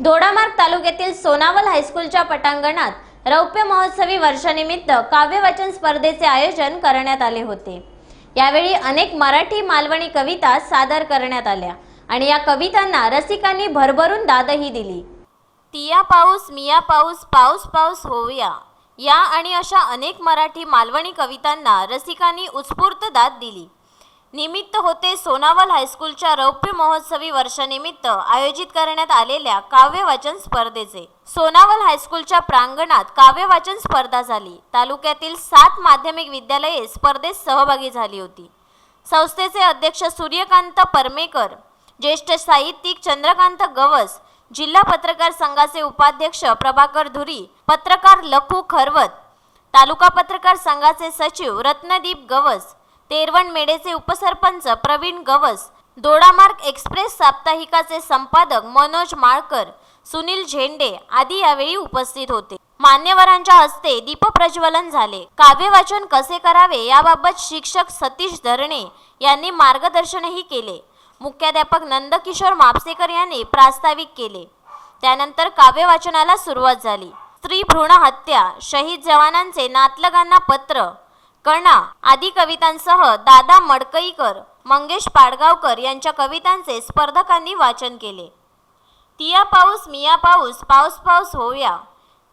दोडामार्ग तालुक्यातील सोनावल हायस्कूलच्या पटांगणात रौप्य महोत्सवी वर्षानिमित्त काव्यवाचन स्पर्धेचे आयोजन करण्यात आले होते. यावेळी अनेक मराठी मालवणी कविता सादर करण्यात आल्या आणि या कवितांना रसिकांनी भरभरून दादही दिली. तिया पाऊस मिया पाऊस पाऊस पाऊस होऊया. या आणि अशा अनेक मराठी मालवणी कवितांना रसिकांनी उत्स्फूर्त दाद दिली. निमित्त होते सोनावल हायस्कूलच्या रौप्य महोत्सवी वर्षानिमित्त आयोजित करण्यात आलेल्या काव्य वाचन स्पर्धेचे. सोनावल हायस्कूलच्या प्रांगणात काव्य वाचन स्पर्धा झाली. तालुक्यातील सात माध्यमिक विद्यालये स्पर्धेत सहभागी झाली होती. संस्थेचे अध्यक्ष सूर्यकांत परमेकर ज्येष्ठ साहित्यिक चंद्रकांत गवस जिल्हा पत्रकार संघाचे उपाध्यक्ष प्रभाकर धुरी पत्रकार लखू खरवत तालुका पत्रकार संघाचे सचिव रत्नदीप गवस तेरवण मेडेचे उपसरपंच प्रवीण गवस दोडामार्ग एक्सप्रेस साप्ताहिकाचे संपादक मनोज माळकर सुनील झेंडे आदी यावेळी उपस्थित होते. मान्यवरांच्या हस्ते दीपप्रज्वलन झाले. काव्यवाचन कसे करावे याबाबत शिक्षक सतीश धरणे यांनी मार्गदर्शनही केले. मुख्याध्यापक नंदकिशोर मापसेकर यांनी प्रास्ताविक केले. त्यानंतर काव्यवाचनाला सुरुवात झाली. स्त्री भ्रूण हत्या शहीद जवानांचे नातलगांना पत्र कणा आदी कवितांसह दादा मडकईकर मंगेश पाडगावकर यांच्या कवितांचे स्पर्धकांनी वाचन केले. तिया पाऊस मिया पाऊस पाऊस पाऊस होऊया.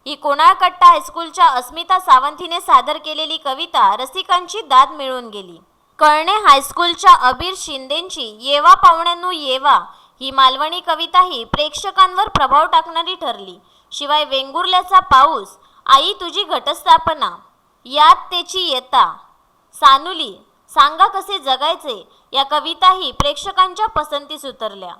ही कोणाळकट्टा हायस्कूलच्या अस्मिता सावंतीने सादर केलेली कविता रसिकांची दाद मिळून गेली. कळणे हायस्कूलच्या अबीर शिंदेंची येवा पाहुण्यांनो येवा ही मालवणी कविताही प्रेक्षकांवर प्रभाव टाकणारी ठरली. शिवाय वेंगुर्ल्याचा पाऊस आई तुझी घटस्थापना यात त्याची येता. सानुली सांगा कसे जगायचे? या कविताही प्रेक्षकांच्या पसंतीस उतरल्या.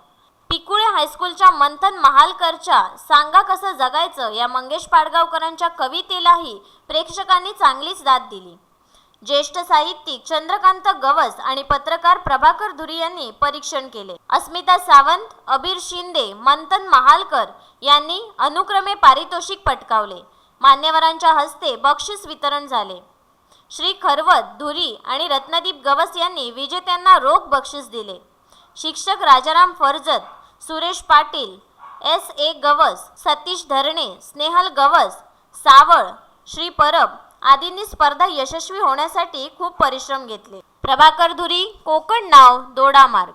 पिकुळे हायस्कूलच्या मंथन महालकरच्या सांगा कसं जगायचं या मंगेश पाडगावकरांच्या कवितेलाही प्रेक्षकांनी चांगलीच दाद दिली. ज्येष्ठ साहित्यिक चंद्रकांत गवस आणि पत्रकार प्रभाकर धुरी यांनी परीक्षण केले. अस्मिता सावंत अबीर शिंदे मंथन महालकर यांनी अनुक्रमे पारितोषिक पटकावले. मान्यवरांच्या हस्ते बक्षीस वितरण झाले. श्री खरवत धुरी आणि रत्नदीप गवस यांनी विजेत्यांना रोख बक्षीस दिले. शिक्षक राजाराम फरजत सुरेश पाटील एस ए गवस सतीश धरणे स्नेहल गवस सावळ श्री परब आदींनी स्पर्धा यशस्वी होण्यासाठी खूप परिश्रम घेतले. प्रभाकर धुरी कोकण नाव दोडामार्ग